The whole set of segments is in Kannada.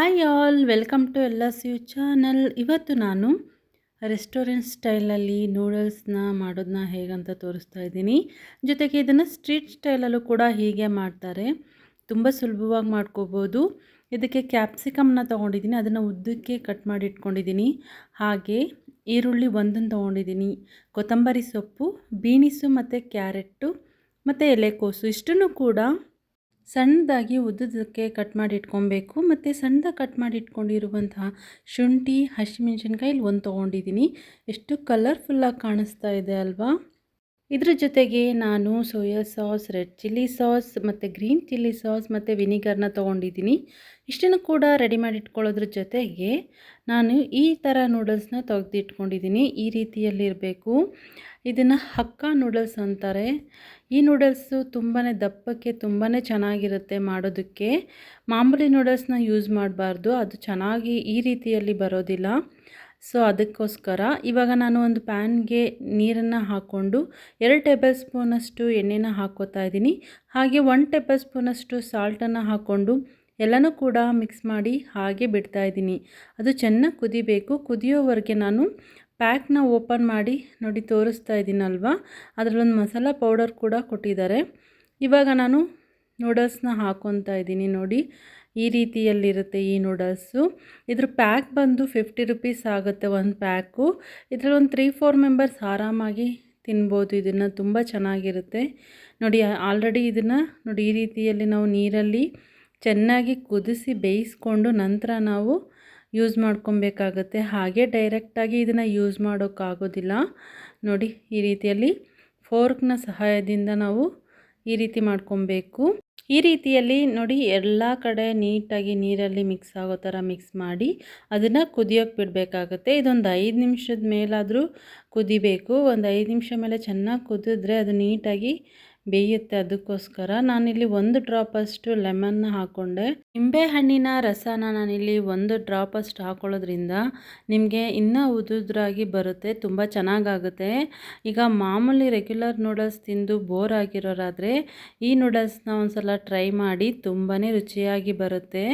ಹಾಯ್ ಆಲ್, ವೆಲ್ಕಮ್ ಟು ಎಲ್ಲ ಸ್ಯೂ ಚಾನಲ್. ಇವತ್ತು ನಾನು ರೆಸ್ಟೋರೆಂಟ್ ಸ್ಟೈಲಲ್ಲಿ ನೂಡಲ್ಸ್ನ ಮಾಡೋದನ್ನ ಹೇಗಂತ ತೋರಿಸ್ತಾ ಇದ್ದೀನಿ. ಜೊತೆಗೆ ಇದನ್ನು ಸ್ಟ್ರೀಟ್ ಸ್ಟೈಲಲ್ಲೂ ಕೂಡ ಹೀಗೆ ಮಾಡ್ತಾರೆ. ತುಂಬ ಸುಲಭವಾಗಿ ಮಾಡ್ಕೋಬೋದು. ಇದಕ್ಕೆ ಕ್ಯಾಪ್ಸಿಕಮ್ನ ತೊಗೊಂಡಿದ್ದೀನಿ. ಅದನ್ನು ಉದ್ದಕ್ಕೆ ಕಟ್ ಮಾಡಿ ಇಟ್ಕೊಂಡಿದ್ದೀನಿ. ಹಾಗೆ ಈರುಳ್ಳಿ ಒಂದನ್ನು ತೊಗೊಂಡಿದ್ದೀನಿ. ಕೊತ್ತಂಬರಿ ಸೊಪ್ಪು, ಬೀನಿಸು ಮತ್ತು ಕ್ಯಾರೆಟ್ಟು ಮತ್ತು ಎಲೆಕೋಸು. ಇಷ್ಟನ್ನು ಕೂಡ ಸಣ್ಣದಾಗಿ ಉದ್ದದಕ್ಕೆ ಕಟ್ ಮಾಡಿ ಇಟ್ಕೊಬೇಕು ಮತ್ತು ಸಣ್ಣದಾಗಿ ಕಟ್ ಮಾಡಿ ಇಟ್ಕೊಂಡಿರುವಂತಹ ಶುಂಠಿ, ಹಸಿಮೆಣ್ಸಿನ್ಕಾಯಿ ಒಂದು ತೊಗೊಂಡಿದ್ದೀನಿ ಎಷ್ಟು ಕಲರ್ಫುಲ್ಲಾಗಿ ಕಾಣಿಸ್ತಾ ಇದೆ ಅಲ್ವಾ? ಇದ್ರ ಜೊತೆಗೆ ನಾನು soya sauce, red chilli sauce ಮತ್ತು ಗ್ರೀನ್ ಚಿಲ್ಲಿ ಸಾಸ್ ಮತ್ತು ವಿನಿಗರ್ನ ತೊಗೊಂಡಿದ್ದೀನಿ. ಇಷ್ಟನ್ನು ಕೂಡ ರೆಡಿ ಮಾಡಿ ಇಟ್ಕೊಳ್ಳೋದ್ರ ಜೊತೆಗೆ ನಾನು ಈ ಥರ ನೂಡಲ್ಸ್ನ ತೆಗೆದಿಟ್ಕೊಂಡಿದ್ದೀನಿ. ಈ ರೀತಿಯಲ್ಲಿರಬೇಕು. ಇದನ್ನು ಹಕ್ಕ ನೂಡಲ್ಸ್ ಅಂತಾರೆ. ಈ ನೂಡಲ್ಸು ತುಂಬಾ ದಪ್ಪಕ್ಕೆ ತುಂಬಾ ಚೆನ್ನಾಗಿರುತ್ತೆ ಮಾಡೋದಕ್ಕೆ. ಮಾಮೂಲಿ ನೂಡಲ್ಸ್ನ ಯೂಸ್ ಮಾಡಬಾರ್ದು. ಅದು ಚೆನ್ನಾಗಿ ಈ ರೀತಿಯಲ್ಲಿ ಬರೋದಿಲ್ಲ. ಸೊ ಅದಕ್ಕೋಸ್ಕರ ಇವಾಗ ನಾನು ಒಂದು ಪ್ಯಾನ್ಗೆ ನೀರನ್ನು ಹಾಕ್ಕೊಂಡು ಎರಡು ಟೇಬಲ್ ಸ್ಪೂನಷ್ಟು ಎಣ್ಣೆನ ಹಾಕ್ಕೋತಾ ಇದ್ದೀನಿ. ಹಾಗೆ ಒನ್ ಟೇಬಲ್ ಸ್ಪೂನಷ್ಟು ಸಾಲ್ಟನ್ನು ಹಾಕ್ಕೊಂಡು ಎಲ್ಲನೂ ಕೂಡ ಮಿಕ್ಸ್ ಮಾಡಿ ಹಾಗೆ ಬಿಡ್ತಾ ಇದ್ದೀನಿ. ಅದು ಚೆನ್ನಾಗಿ ಕುದಿಬೇಕು. ಕುದಿಯೋವರೆಗೆ ನಾನು ಪ್ಯಾಕ್ನ ಓಪನ್ ಮಾಡಿ ನೋಡಿ ತೋರಿಸ್ತಾ ಇದ್ದೀನಲ್ವಾ? ಅದರಲ್ಲೊಂದು ಮಸಾಲ ಪೌಡರ್ ಕೂಡ ಕೊಟ್ಟಿದ್ದಾರೆ. ಇವಾಗ ನಾನು ನೂಡಲ್ಸ್ನ ಹಾಕ್ಕೊತಾ ಇದ್ದೀನಿ ನೋಡಿ. ಈ ರೀತಿಯಲ್ಲಿರುತ್ತೆ ಈ ನೂಡಲ್ಸು. ಇದ್ರ ಪ್ಯಾಕ್ ಬಂದು ಫಿಫ್ಟಿ ರುಪೀಸ್ ಆಗುತ್ತೆ ಒಂದು ಪ್ಯಾಕು. ಇದರಲ್ಲಿ ಒಂದು ತ್ರೀ ಫೋರ್ ಮೆಂಬರ್ಸ್ ಆರಾಮಾಗಿ ತಿನ್ಬೋದು. ಇದನ್ನು ತುಂಬ ಚೆನ್ನಾಗಿರುತ್ತೆ. ನೋಡಿ, ಆಲ್ರೆಡಿ ಇದನ್ನು ನೋಡಿ, ಈ ರೀತಿಯಲ್ಲಿ ನಾವು ನೀರಲ್ಲಿ ಚೆನ್ನಾಗಿ ಕುದಿಸಿ ಬೇಯಿಸ್ಕೊಂಡು ನಂತರ ನಾವು ಯೂಸ್ ಮಾಡ್ಕೊಬೇಕಾಗತ್ತೆ. ಹಾಗೆ ಡೈರೆಕ್ಟಾಗಿ ಇದನ್ನು ಯೂಸ್ ಮಾಡೋಕ್ಕಾಗೋದಿಲ್ಲ. ನೋಡಿ, ಈ ರೀತಿಯಲ್ಲಿ ಫೋರ್ಕ್ನ ಸಹಾಯದಿಂದ ನಾವು ಈ ರೀತಿ ಮಾಡ್ಕೊಬೇಕು. ಈ ರೀತಿಯಲ್ಲಿ ನೋಡಿ ಎಲ್ಲ ಕಡೆ ನೀಟಾಗಿ ನೀರಲ್ಲಿ ಮಿಕ್ಸ್ ಆಗೋ ಥರ ಮಿಕ್ಸ್ ಮಾಡಿ ಅದನ್ನು ಕುದಿಯೋಕೆ ಬಿಡಬೇಕಾಗತ್ತೆ. ಇದೊಂದು ಐದು ನಿಮಿಷದ ಮೇಲಾದರೂ ಕುದಿಬೇಕು. ಒಂದು ಐದು ನಿಮಿಷ ಮೇಲೆ ಚೆನ್ನಾಗಿ ಕುದಿದ್ರೆ ಅದು ನೀಟಾಗಿ ಬೇಯುತ್ತೆ ಅದಕ್ಕೋಸ್ಕರ ನಾನಿಲ್ಲಿ ಒಂದು ಡ್ರಾಪಷ್ಟು ಲೆಮನ್ನ ಹಾಕ್ಕೊಂಡೆ ನಿಂಬೆ ಹಣ್ಣಿನ ರಸನ ನಾನಿಲ್ಲಿ ಒಂದು ಡ್ರಾಪಷ್ಟು ಹಾಕೊಳ್ಳೋದ್ರಿಂದ ನಿಮಗೆ ಇನ್ನೂ ಉದುದ್ರಾಗಿ ಬರುತ್ತೆ, ತುಂಬ ಚೆನ್ನಾಗಾಗುತ್ತೆ. ಈಗ ಮಾಮೂಲಿ ರೆಗ್ಯುಲರ್ ನೂಡಲ್ಸ್ ತಿಂದು ಬೋರ್ ಆಗಿರೋರಾದರೆ ಈ ನೂಡಲ್ಸ್ನ ಒಂದು ಸಲ ಟ್ರೈ ಮಾಡಿ ತುಂಬಾ ರುಚಿಯಾಗಿ ಬರುತ್ತೆ.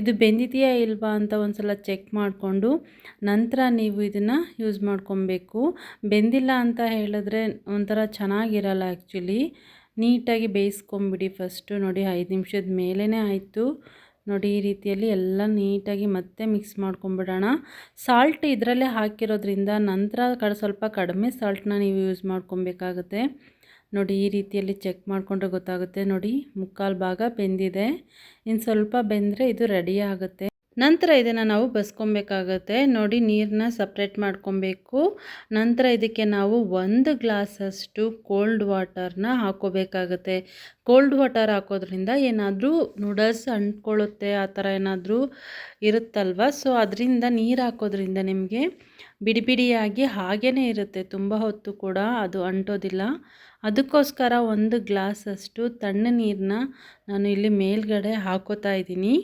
ಇದು ಬೆಂದಿದೆಯಾ ಇಲ್ವಾ ಅಂತ ಒಂದು ಚೆಕ್ ಮಾಡಿಕೊಂಡು ನಂತರ ನೀವು ಇದನ್ನು ಯೂಸ್ ಮಾಡ್ಕೊಬೇಕು. ಬೆಂದಿಲ್ಲ ಅಂತ ಹೇಳಿದ್ರೆ ಒಂಥರ ಚೆನ್ನಾಗಿರಲ್ಲ ಆ್ಯಕ್ಚುಲಿ ನೀಟಾಗಿ ಬೇಯಿಸ್ಕೊಂಬಿಡಿ ಫಸ್ಟು. ನೋಡಿ, ಐದು ನಿಮಿಷದ ಮೇಲೇ ಆಯಿತು. ನೋಡಿ, ಈ ರೀತಿಯಲ್ಲಿ ಎಲ್ಲ ನೀಟಾಗಿ ಮತ್ತೆ ಮಿಕ್ಸ್ ಮಾಡ್ಕೊಂಬಿಡೋಣ. ಸಾಲ್ಟ್ ಇದರಲ್ಲೇ ಹಾಕಿರೋದ್ರಿಂದ ನಂತರ ಕಡ, ಸ್ವಲ್ಪ ಕಡಿಮೆ ಸಾಲ್ಟ್ನ ನೀವು ಯೂಸ್ ಮಾಡ್ಕೊಬೇಕಾಗುತ್ತೆ. ನೋಡಿ, ಈ ರೀತಿಯಲ್ಲಿ ಚೆಕ್ ಮಾಡಿಕೊಂಡ್ರೆ ಗೊತ್ತಾಗುತ್ತೆ. ನೋಡಿ, ಮುಕ್ಕಾಲು ಭಾಗ ಬೆಂದಿದೆ. ಇನ್ನು ಸ್ವಲ್ಪ ಬೆಂದರೆ ಇದು ರೆಡಿ ಆಗುತ್ತೆ. ನಂತರ ಇದನ್ನು ನಾವು ಬಸ್ಕೊಬೇಕಾಗತ್ತೆ. ನೋಡಿ ನೀರನ್ನ ಸಪ್ರೇಟ್ ಮಾಡ್ಕೊಬೇಕು. ನಂತರ ಇದಕ್ಕೆ ನಾವು ಒಂದು ಗ್ಲಾಸಷ್ಟು ಕೋಲ್ಡ್ ವಾಟರ್ನ ಹಾಕೋಬೇಕಾಗತ್ತೆ. ಕೋಲ್ಡ್ ವಾಟರ್ ಹಾಕೋದ್ರಿಂದ ಏನಾದರೂ ನೂಡಲ್ಸ್ ಅಂಟ್ಕೊಳ್ಳುತ್ತೆ, ಆ ಥರ ಏನಾದರೂ ಇರುತ್ತಲ್ವ? ಸೊ ಅದರಿಂದ ನೀರು ಹಾಕೋದ್ರಿಂದ ನಿಮಗೆ ಬಿಡಿ ಬಿಡಿಯಾಗಿ ಹಾಗೇ ಇರುತ್ತೆ. ತುಂಬ ಹೊತ್ತು ಕೂಡ ಅದು ಅಂಟೋದಿಲ್ಲ. ಅದಕ್ಕೋಸ್ಕರ ಒಂದು ಗ್ಲಾಸಷ್ಟು ತಣ್ಣ ನೀರನ್ನ ನಾನು ಇಲ್ಲಿ ಮೇಲ್ಗಡೆ ಹಾಕೋತಾ ಇದ್ದೀನಿ.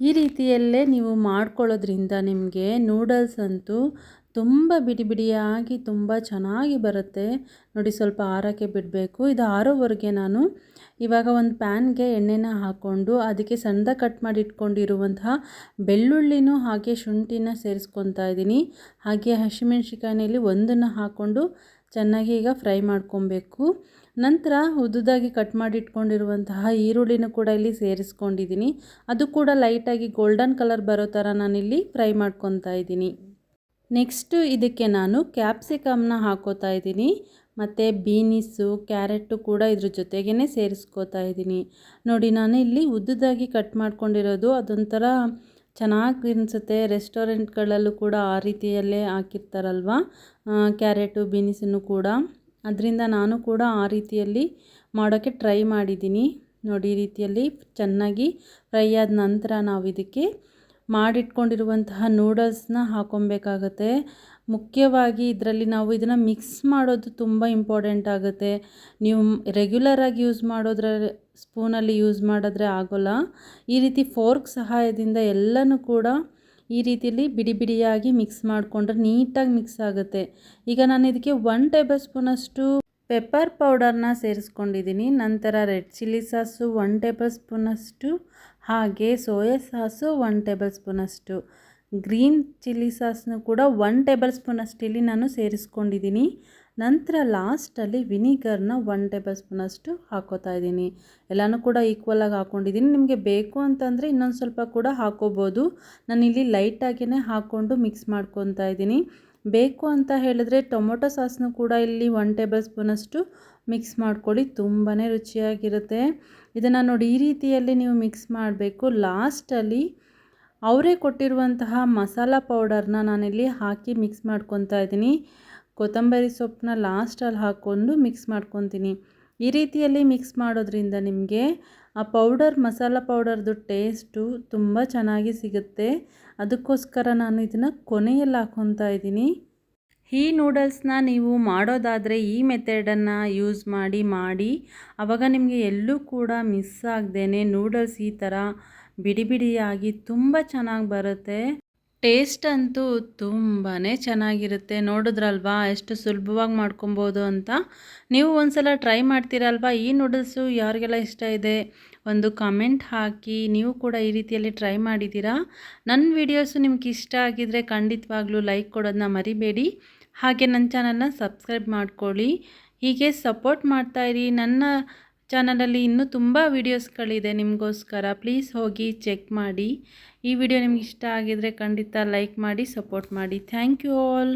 ಈ ರೀತಿಯಲ್ಲೇ ನೀವು ಮಾಡ್ಕೊಳ್ಳೋದ್ರಿಂದ ನಿಮಗೆ ನೂಡಲ್ಸ್ ಅಂತೂ ತುಂಬ ಬಿಡಿ ಬಿಡಿಯಾಗಿ ತುಂಬ ಚೆನ್ನಾಗಿ ಬರುತ್ತೆ. ನೋಡಿ ಸ್ವಲ್ಪ ಆರೋಕ್ಕೆ ಬಿಡಬೇಕು. ಇದು ಆರೋವರೆಗೆ ನಾನು ಇವಾಗ ಒಂದು ಪ್ಯಾನ್ಗೆ ಎಣ್ಣೆನ ಹಾಕ್ಕೊಂಡು ಅದಕ್ಕೆ ಸಣ್ಣದಾಗಿ ಕಟ್ ಮಾಡಿ ಇಟ್ಕೊಂಡಿರುವಂತಹ ಬೆಳ್ಳುಳ್ಳಿನೂ ಹಾಗೆ ಶುಂಠಿನ ಸೇರಿಸ್ಕೊತಾ ಇದ್ದೀನಿ. ಹಾಗೆ ಹಸಿಮೆಣ್ಸಿಕಾಯಿನಲ್ಲಿ ಒಂದನ್ನು ಹಾಕ್ಕೊಂಡು ಚೆನ್ನಾಗಿ ಈಗ ಫ್ರೈ ಮಾಡ್ಕೊಬೇಕು. ನಂತರ ಉದ್ದುದಾಗಿ ಕಟ್ ಮಾಡಿ ಇಟ್ಕೊಂಡಿರುವಂತಹ ಈರುಳ್ಳಿನೂ ಕೂಡ ಇಲ್ಲಿ ಸೇರಿಸ್ಕೊಂಡಿದ್ದೀನಿ. ಅದು ಕೂಡ ಲೈಟಾಗಿ ಗೋಲ್ಡನ್ ಕಲರ್ ಬರೋ ಥರ ನಾನಿಲ್ಲಿ ಫ್ರೈ ಮಾಡ್ಕೊತಾ ಇದ್ದೀನಿ. ನೆಕ್ಸ್ಟು ಇದಕ್ಕೆ ನಾನು ಕ್ಯಾಪ್ಸಿಕಮ್ನ ಹಾಕೋತಾ ಇದ್ದೀನಿ. ಮತ್ತು ಬೀನಿಸು ಕ್ಯಾರೆಟು ಕೂಡ ಇದ್ರ ಜೊತೆಗೇ ಸೇರಿಸ್ಕೋತಾ ಇದ್ದೀನಿ. ನೋಡಿ ನಾನು ಇಲ್ಲಿ ಉದ್ದುದಾಗಿ ಕಟ್ ಮಾಡ್ಕೊಂಡಿರೋದು ಅದೊಂಥರ ಚೆನ್ನಾಗಿ ಅನಿಸುತ್ತೆ. ರೆಸ್ಟೋರೆಂಟ್ಗಳಲ್ಲೂ ಕೂಡ ಆ ರೀತಿಯಲ್ಲೇ ಹಾಕಿರ್ತಾರಲ್ವ? ಕ್ಯಾರೆಟು ಬೀನಿಸನ್ನು ಕೂಡ. ಅದರಿಂದ ನಾನು ಕೂಡ ಆ ರೀತಿಯಲ್ಲಿ ಮಾಡೋಕ್ಕೆ ಟ್ರೈ ಮಾಡಿದ್ದೀನಿ. ನೋಡಿ, ಈ ರೀತಿಯಲ್ಲಿ ಚೆನ್ನಾಗಿ ಫ್ರೈ ಆದ ನಂತರ ನಾವು ಇದಕ್ಕೆ ಮಾಡಿಟ್ಕೊಂಡಿರುವಂತಹ ನೂಡಲ್ಸ್ನ ಹಾಕೊಬೇಕಾಗತ್ತೆ. ಮುಖ್ಯವಾಗಿ ಇದರಲ್ಲಿ ನಾವು ಇದನ್ನು ಮಿಕ್ಸ್ ಮಾಡೋದು ತುಂಬ ಇಂಪಾರ್ಟೆಂಟ್ ಆಗುತ್ತೆ. ನೀವು ರೆಗ್ಯುಲರಾಗಿ ಯೂಸ್ ಮಾಡೋದ್ರ ಸ್ಪೂನಲ್ಲಿ ಯೂಸ್ ಮಾಡಿದ್ರೆ ಆಗೋಲ್ಲ. ಈ ರೀತಿ ಫೋರ್ಕ್ ಸಹಾಯದಿಂದ ಎಲ್ಲನೂ ಕೂಡ ಈ ರೀತಿಯಲ್ಲಿ ಬಿಡಿ ಬಿಡಿಯಾಗಿ ಮಿಕ್ಸ್ ಮಾಡಿಕೊಂಡ್ರೆ ನೀಟಾಗಿ ಮಿಕ್ಸ್ ಆಗುತ್ತೆ. ಈಗ ನಾನು ಇದಕ್ಕೆ ಒನ್ ಟೇಬಲ್ ಸ್ಪೂನಷ್ಟು ಪೆಪ್ಪರ್ ಪೌಡರ್ನ ಸೇರಿಸ್ಕೊಂಡಿದ್ದೀನಿ. ನಂತರ red chilli sauce one table ಸ್ಪೂನಷ್ಟು ಹಾಗೆ ಸೋಯಾ ಸಾಸು ಒನ್ ಟೇಬಲ್ ಸ್ಪೂನಷ್ಟು ಗ್ರೀನ್ ಚಿಲ್ಲಿ ಸಾಸ್ನು ಕೂಡ ಒನ್ ಟೇಬಲ್ ಸ್ಪೂನಷ್ಟು ಇಲ್ಲಿ ನಾನು ಸೇರಿಸ್ಕೊಂಡಿದ್ದೀನಿ. ನಂತರ ಲಾಸ್ಟಲ್ಲಿ ವಿನಿಗರ್ನ ಒನ್ ಟೇಬಲ್ ಸ್ಪೂನಷ್ಟು ಹಾಕೋತಾ ಇದ್ದೀನಿ. ಎಲ್ಲನೂ ಕೂಡ ಈಕ್ವಲಾಗಿ ಹಾಕ್ಕೊಂಡಿದ್ದೀನಿ ನಿಮಗೆ ಬೇಕು ಅಂತಂದರೆ ಇನ್ನೊಂದು ಸ್ವಲ್ಪ ಕೂಡ ಹಾಕೋಬೋದು. ನಾನಿಲ್ಲಿ ಲೈಟಾಗಿಯೇ ಹಾಕ್ಕೊಂಡು ಮಿಕ್ಸ್ ಮಾಡ್ಕೊತಾ ಇದ್ದೀನಿ. ಬೇಕು ಅಂತ ಹೇಳಿದ್ರೆ ಟೊಮೊಟೊ ಸಾಸ್ನು ಕೂಡ ಇಲ್ಲಿ ಒನ್ ಟೇಬಲ್ ಸ್ಪೂನಷ್ಟು ಮಿಕ್ಸ್ ಮಾಡ್ಕೊಳ್ಳಿ. ತುಂಬಾ ರುಚಿಯಾಗಿರುತ್ತೆ. ಇದನ್ನು ನೋಡಿ ಈ ರೀತಿಯಲ್ಲಿ ನೀವು ಮಿಕ್ಸ್ ಮಾಡಬೇಕು. ಲಾಸ್ಟಲ್ಲಿ ಅವರೇ ಕೊಟ್ಟಿರುವಂತಹ ಮಸಾಲ ಪೌಡರ್ನ ನಾನಿಲ್ಲಿ ಹಾಕಿ ಮಿಕ್ಸ್ ಮಾಡ್ಕೊತಾ ಇದ್ದೀನಿ. ಕೊತ್ತಂಬರಿ ಸೊಪ್ಪನ್ನ ಲಾಸ್ಟಲ್ಲಿ ಹಾಕ್ಕೊಂಡು ಮಿಕ್ಸ್ ಮಾಡ್ಕೊತೀನಿ. ಈ ರೀತಿಯಲ್ಲಿ ಮಿಕ್ಸ್ ಮಾಡೋದ್ರಿಂದ ನಿಮಗೆ ಆ ಪೌಡರ್ ಮಸಾಲ ಪೌಡರ್ದು ಟೇಸ್ಟು ತುಂಬ ಚೆನ್ನಾಗಿ ಸಿಗುತ್ತೆ. ಅದಕ್ಕೋಸ್ಕರ ನಾನು ಇದನ್ನು ಕೊನೆಯಲ್ಲಿ ಹಾಕ್ಕೊತಾ ಇದ್ದೀನಿ. ಈ ನೂಡಲ್ಸ್ನ ನೀವು ಮಾಡೋದಾದರೆ ಈ ಮೆಥಡನ್ನು ಯೂಸ್ ಮಾಡಿ ಮಾಡಿ. ಆವಾಗ ನಿಮಗೆ ಎಲ್ಲೂ ಕೂಡ ಮಿಸ್ ಆಗದೇನೆ ನೂಡಲ್ಸ್ ಈ ಥರ ಬಿಡಿ, ಬಿಡಿಯಾಗಿ ತುಂಬ ಚೆನ್ನಾಗಿ ಬರುತ್ತೆ. ಟೇಸ್ಟ್ ಅಂತೂ ತುಂಬಾ ಚೆನ್ನಾಗಿರುತ್ತೆ. ನೋಡಿದ್ರಲ್ವಾ? ಎಷ್ಟು ಸುಲಭವಾಗಿ ಮಾಡ್ಕೊಬೋದು ಅಂತ. ನೀವು ಒಂದ್ಸಲ ಟ್ರೈ ಮಾಡ್ತೀರಲ್ವಾ? ಈ ನೂಡಲ್ಸು ಯಾರಿಗೆಲ್ಲ ಇಷ್ಟ ಇದೆ? ಒಂದು ಕಮೆಂಟ್ ಹಾಕಿ. ನೀವು ಕೂಡ ಈ ರೀತಿಯಲ್ಲಿ ಟ್ರೈ ಮಾಡಿದ್ದೀರಾ? ನನ್ನ ವೀಡಿಯೋಸು ನಿಮ್ಗೆ ಇಷ್ಟ ಆಗಿದರೆ ಖಂಡಿತವಾಗ್ಲೂ ಲೈಕ್ ಕೊಡೋದನ್ನ ಮರಿಬೇಡಿ. ಹಾಗೆ ನನ್ನ ಚಾನಲ್ನ ಸಬ್ಸ್ಕ್ರೈಬ್ ಮಾಡ್ಕೊಳ್ಳಿ. ಹೀಗೆ ಸಪೋರ್ಟ್ ಮಾಡ್ತಾಯಿರಿ ನನ್ನ ಚಾನಲಲ್ಲಿ ಇನ್ನೂ ತುಂಬ ವೀಡಿಯೋಸ್ಗಳಿದೆ ನಿಮಗೋಸ್ಕರ. ಪ್ಲೀಸ್ ಹೋಗಿ ಚೆಕ್ ಮಾಡಿ. ಈ ವಿಡಿಯೋ ನಿಮ್ಗೆ ಇಷ್ಟ ಆಗಿದರೆ ಖಂಡಿತ ಲೈಕ್ ಮಾಡಿ, ಸಪೋರ್ಟ್ ಮಾಡಿ. Thank you all.